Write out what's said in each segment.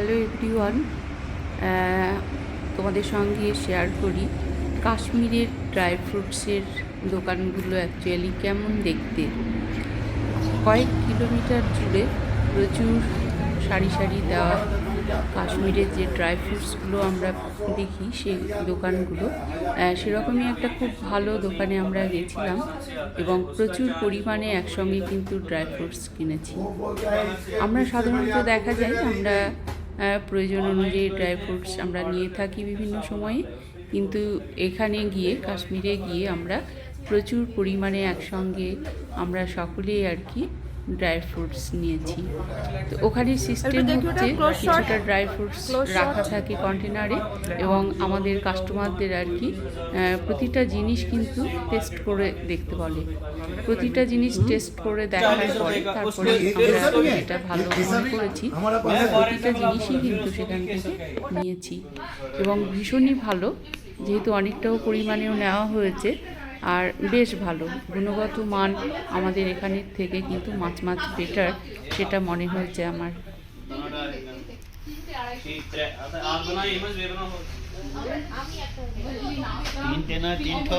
Hello everyone তোমাদের সঙ্গে share করি কাশ্মীরের ড্রাই ফ্রুটসের দোকানগুলো অ্যাকচুয়ালি কেমন দেখতে? কয়েক কিলোমিটার জুড়ে প্রচুর সারি সারি দেওয়া কাশ্মীরের যে ড্রাই ফ্রুটসগুলো আমরা দেখি সেই দোকানগুলো সেরকমই একটা খুব ভালো দোকানে আমরা গেছিলাম এবং প্রচুর পরিমাণে একসঙ্গে কিন্তু ড্রাই ফ্রুটস কিনেছি। আমরা সাধারণত দেখা যায় আমরা প্রয়োজন অনুযায়ী ড্রাই ফ্রুটস আমরা নিয়ে থাকি বিভিন্ন সময়ে। কিন্তু এখানে গিয়ে কাশ্মীরে গিয়ে আমরা প্রচুর পরিমাণে একসঙ্গে আমরা সকলেই আর কি ড্রাই ফ্রুটস নিয়েছি। তো ওখানে সিস্টেম হচ্ছে কিছুটা ড্রাই ফ্রুটস রাখা থাকে কন্টেনারে এবং আমাদের কাস্টমারদের আর কি প্রতিটা জিনিস কিন্তু টেস্ট করে দেখতে বলে। প্রতিটা জিনিস টেস্ট করে দেখার পরে তারপরে আমরা যেটা ভালো মনে করেছি। প্রতিটা জিনিসই কিন্তু সেখান থেকে নিয়েছি। এবং ভীষণই ভালো যেহেতু অনেকটাও পরিমাণেও নেওয়া হয়েছে। আর বেশ ভালো গুণগত মান আমাদের এখানের থেকে কিন্তু মাছ মাছ বেটার সেটা মনে হয়েছে আমার। তিনটে না তিনটো?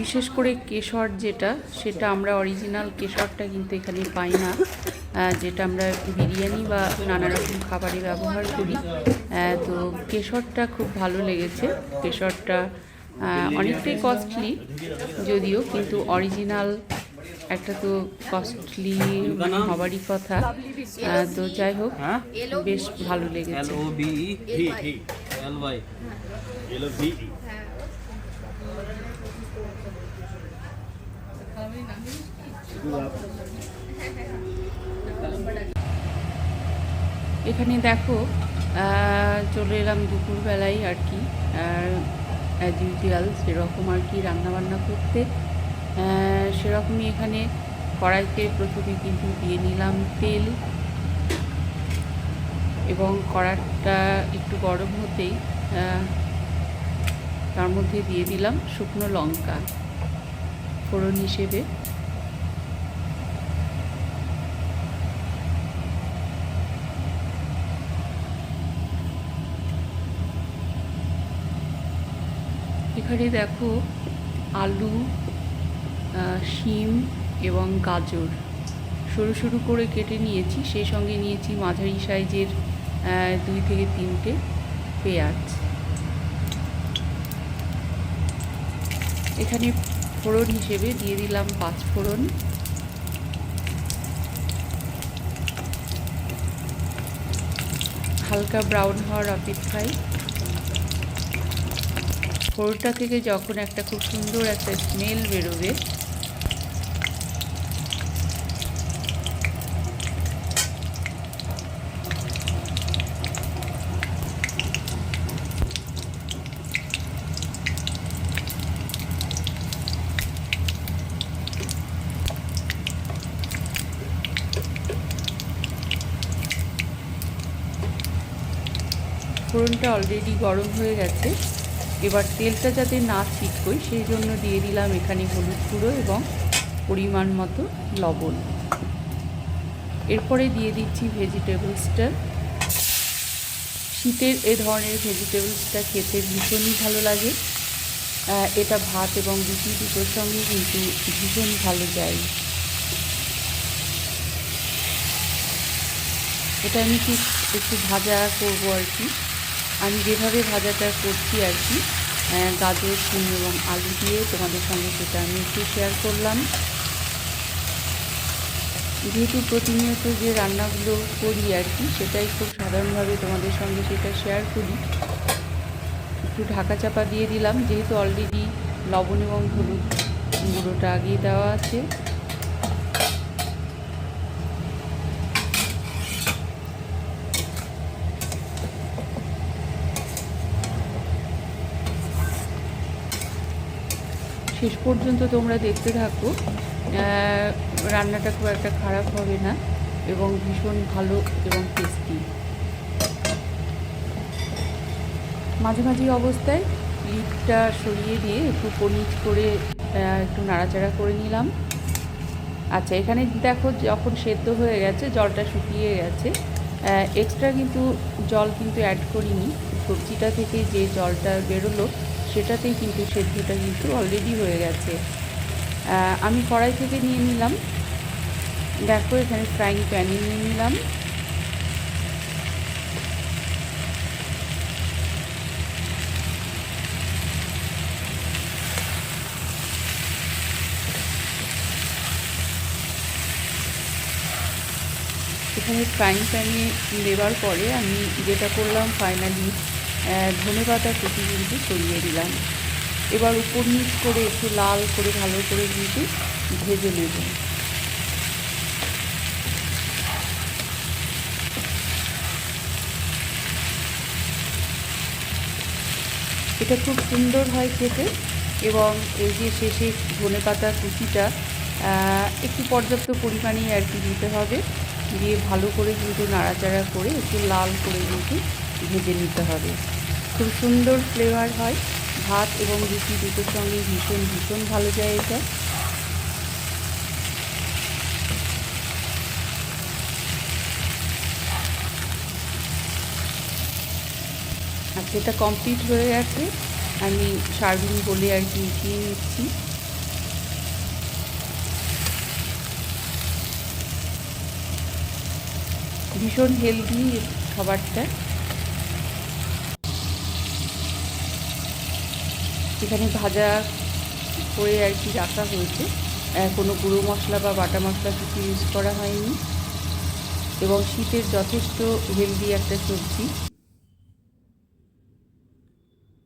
বিশেষ করে কেশর যেটা, সেটা আমরা অরিজিনাল কেশরটা কিন্তু এখানে পাই না। যেটা আমরা বিরিয়ানি বা নানা রকম খাবারে ব্যবহার করি। তো কেশরটা খুব ভালো লেগেছে। কেশরটা অনেকটাই কস্টলি যদিও, কিন্তু অরিজিনাল একটা তো কস্টলি হবারই কথা। তো যাই হোক, বেশ ভালো লেগেছে। এখানে দেখো চলে এলাম দুপুরবেলায় আর কি। অ্যাজ ইউজুয়াল সেরকম আর কি রান্নাবান্না করতে। সেরকমই এখানে কড়াইতে প্রথমে কিন্তু দিয়ে নিলাম তেল। এবং কড়াটা একটু গরম হতেই তার মধ্যে দিয়ে দিলাম শুকনো লঙ্কা। ফোড়ন হিসেবে। এখানে দেখো আলু শিম এবং গাজর। সরু সরু করে কেটে নিয়েছি, সেই সঙ্গে নিয়েছি মাঝারি সাইজের দুই থেকে তিনটে পেঁয়াজ। এখানে ফোড়ন হিসেবে দিয়ে দিলাম পাঁচ ফোড়ন হালকা ব্রাউন হওয়ার অপেক্ষায়। ফোড়টা থেকে যখন একটা খুব সুন্দর একটা স্মেল বেরোবে ফোড়নটা অলরেডি গরম হয়ে গেছে। এবার তেলটা যাতে না ছিটকোয়, সেই জন্য দিয়ে দিলাম এখানে হলুদ গুঁড়ো এবং পরিমাণ মতো লবণ। এরপরে দিয়ে দিচ্ছি ভেজিটেবলসটা শীতের এ ধরনের ভেজিটেবলসটা খেতে ভীষণই ভালো লাগে। এটা ভাত এবং রুটি দুটোর সঙ্গে কিন্তু ভীষণ ভালো যায়। এটা আমি ঠিক একটু ভাজা করব আর কি। আমি যেভাবে ভাজাটা করছি আর কি গাজর, শিম এবং আলু দিয়ে তোমাদের সঙ্গে সেটা আমি একটু শেয়ার করলাম। যেহেতু প্রতিনিয়ত যে রান্নাগুলো করি আর কি, সেটাই খুব সাধারণভাবে তোমাদের সঙ্গে সেটা শেয়ার করি। একটু ঢাকা চাপা দিয়ে দিলাম, যেহেতু অলরেডি লবণ এবং হলুদ গুঁড়োটা আগিয়ে দেওয়া আছে। শেষ পর্যন্ত তোমরা দেখতে থাকো। রান্নাটা খুব একটা খারাপ হবে না এবং ভীষণ ভালো এবং টেস্টি মাঝে মাঝামাঝি অবস্থায় লিডটা সরিয়ে দিয়ে একটু পনিচ করে একটু নাড়াচাড়া করে নিলাম। আচ্ছা এখানে দেখো যখন সেদ্ধ হয়ে গেছে, জলটা শুকিয়ে গেছে। এক্সট্রা কিন্তু জল কিন্তু অ্যাড করিনি। সবজিটা থেকে যে জলটা বেরোলো সেটাতেই কিন্তু সেদ্ধটা কিন্তু অলরেডি হয়ে গেছে। আমি কড়াই থেকে নিয়ে নিলাম। দেখো, এখানে ফ্রাইং প্যানে নিয়ে নিলাম। এখানে ফ্রাইং প্যানে দেওয়ার পরে আমি যেটা করলাম ফাইনালি ধনে পাতা কুচি কিন্তু সরিয়ে দিলাম। এবার উপর নিচ করে একটু লাল করে ভালো করে কিন্তু ভেজে নেব। এটা খুব সুন্দর হয় খেতে এবং এই যে শেষে ধনে পাতা কুচিটা একটু পর্যাপ্ত পরিমাণেই আর কি দিতে হবে। দিয়ে ভালো করে কিন্তু নাড়াচাড়া করে একটু লাল করে কিন্তু ভেজে নিতে হবে। খুব সুন্দর ফ্লেভার হয়। ভাত এবং রুটি দুটোর সঙ্গে ভীষণ ভীষণ ভালো যায় এটা। আচ্ছা এটা কমপ্লিট হয়ে গেছে। আমি সার্ভিং বলে আর কি উঠিয়ে নিচ্ছি। ভীষণ হেলদি খাবারটা এখানে ভাজা করে আর কি রাখা হয়েছে। কোনো গুঁড়ো মশলা বা বাটা মশলা কিছু ইউজ করা হয়নি। এবং শীতের যথেষ্ট হেলদি একটা সবজি।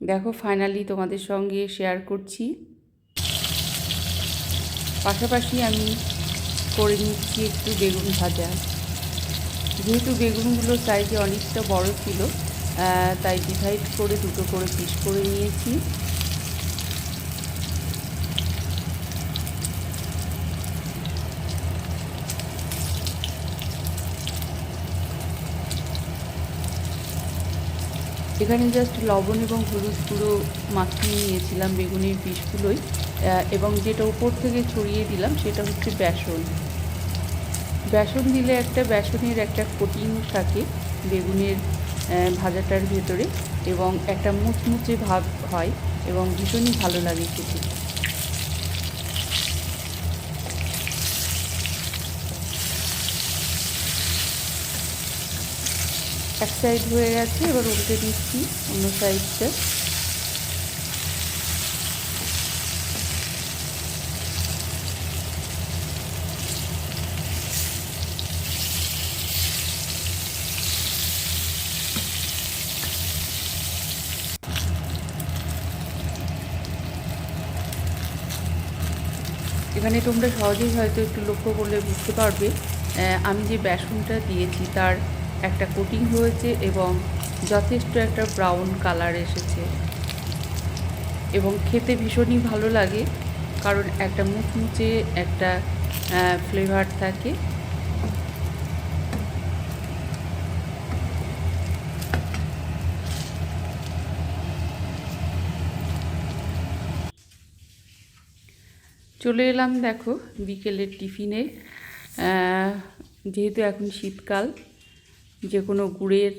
দেখো ফাইনালি তোমাদের সঙ্গে শেয়ার করছি। পাশাপাশি আমি করে নিচ্ছি একটু বেগুন ভাজা। যেহেতু বেগুনগুলো সাইজে অনেকটা বড় ছিল তাই ডিভাইড করে দুটো করে পিস করে নিয়েছি। এখানে জাস্ট লবণ এবং হলুদ গুঁড়ো মাখিয়ে নিয়েছিলাম, বেগুনের পিসগুলোই এবং যেটা উপর থেকে ছড়িয়ে দিলাম সেটা হচ্ছে বেসন। বেসন দিলে একটা বেসনের একটা কোটিং থাকে বেগুনের ভাজাটার ভেতরে এবং একটা মুচমুচে ভাব হয় এবং ভীষণই ভালো লাগে খেতে। এক সাইড হয়ে গেছে, এবার উল্টে দিচ্ছি অন্য সাইডটা এখানে তোমরা সহজেই হয়তো একটু লক্ষ্য করলে বুঝতে পারবে আমি যে বেসনটা দিয়েছি তার একটা কোটিং হয়েছে এবং যথেষ্ট একটা ব্রাউন কালার এসেছে। এবং খেতে ভীষণই ভালো লাগে, কারণ একটা মুচমুচে একটা ফ্লেভার থাকে। চলে এলাম দেখো বিকেলের টিফিনে। যেহেতু এখন শীতকাল যে কোনো গুড়ের,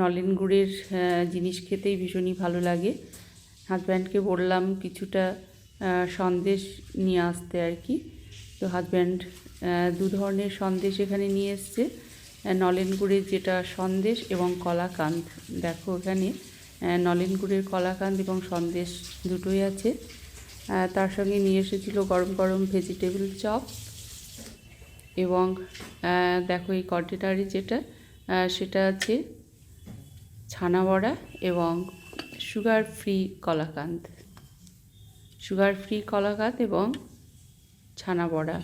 নলেন গুড়ের জিনিস খেতেই ভীষণই ভালো লাগে। হাজব্যান্ডকে বললাম কিছুটা সন্দেশ নিয়ে আসতে আর কি। তো হাজব্যান্ড দু ধরনের সন্দেশ এখানে নিয়ে এসছে। নলেন গুড়ের যেটা সন্দেশ এবং কলাকান্দ। দেখো এখানে নলেন গুড়ের, কলাকান্দ এবং সন্দেশ দুটোই আছে। তার সঙ্গে নিয়ে এসেছিল গরম গরম ভেজিটেবল চপ এবং দেখো এই কন্টেনারে যেটা সেটা আছে ছানা বড়া এবং sugar free kalakand. Sugar free kalakand এবং ছানা বড়া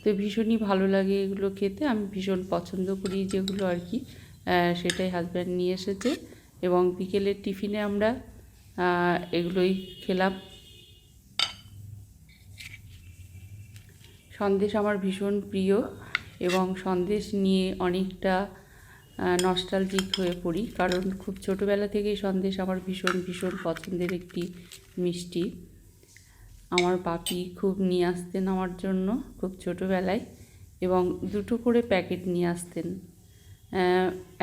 তো ভীষণই ভালো লাগে এগুলো খেতে। আমি ভীষণ পছন্দ করি যেগুলো আর কি। সেটাই হাজব্যান্ড নিয়ে এসেছে এবং বিকেলের টিফিনে আমরা এগুলোই খেলাম। সন্দেশ আমার ভীষণ প্রিয় এবং সন্দেশ নিয়ে অনেকটা নস্টালজিক হয়ে পড়ি। কারণ খুব ছোটোবেলা থেকেই সন্দেশ আমার ভীষণ ভীষণ পছন্দের একটি মিষ্টি। আমার বাপি খুব নিয়ে আসতেন আমার জন্য খুব ছোটোবেলায় এবং দুটো করে প্যাকেট নিয়ে আসতেন।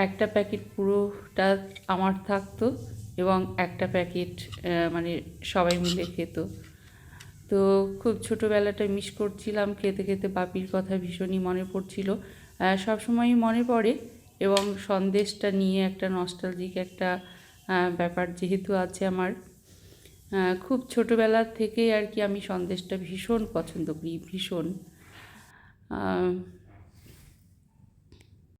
একটা প্যাকেট পুরোটা আমার থাকতো এবং একটা প্যাকেট মানে সবাই মিলে খেত। তো খুব ছোটোবেলাটা মিস করছিলাম, খেতে খেতে বাপির কথা ভীষণই মনে পড়ছিল। সবসময়ই মনে পড়ে এবং সন্দেশটা নিয়ে একটা নস্টালজিক একটা ব্যাপার যেহেতু আছে আমার। খুব ছোটোবেলার থেকে আর কি আমি সন্দেশটা ভীষণ পছন্দ করি, ভীষণ।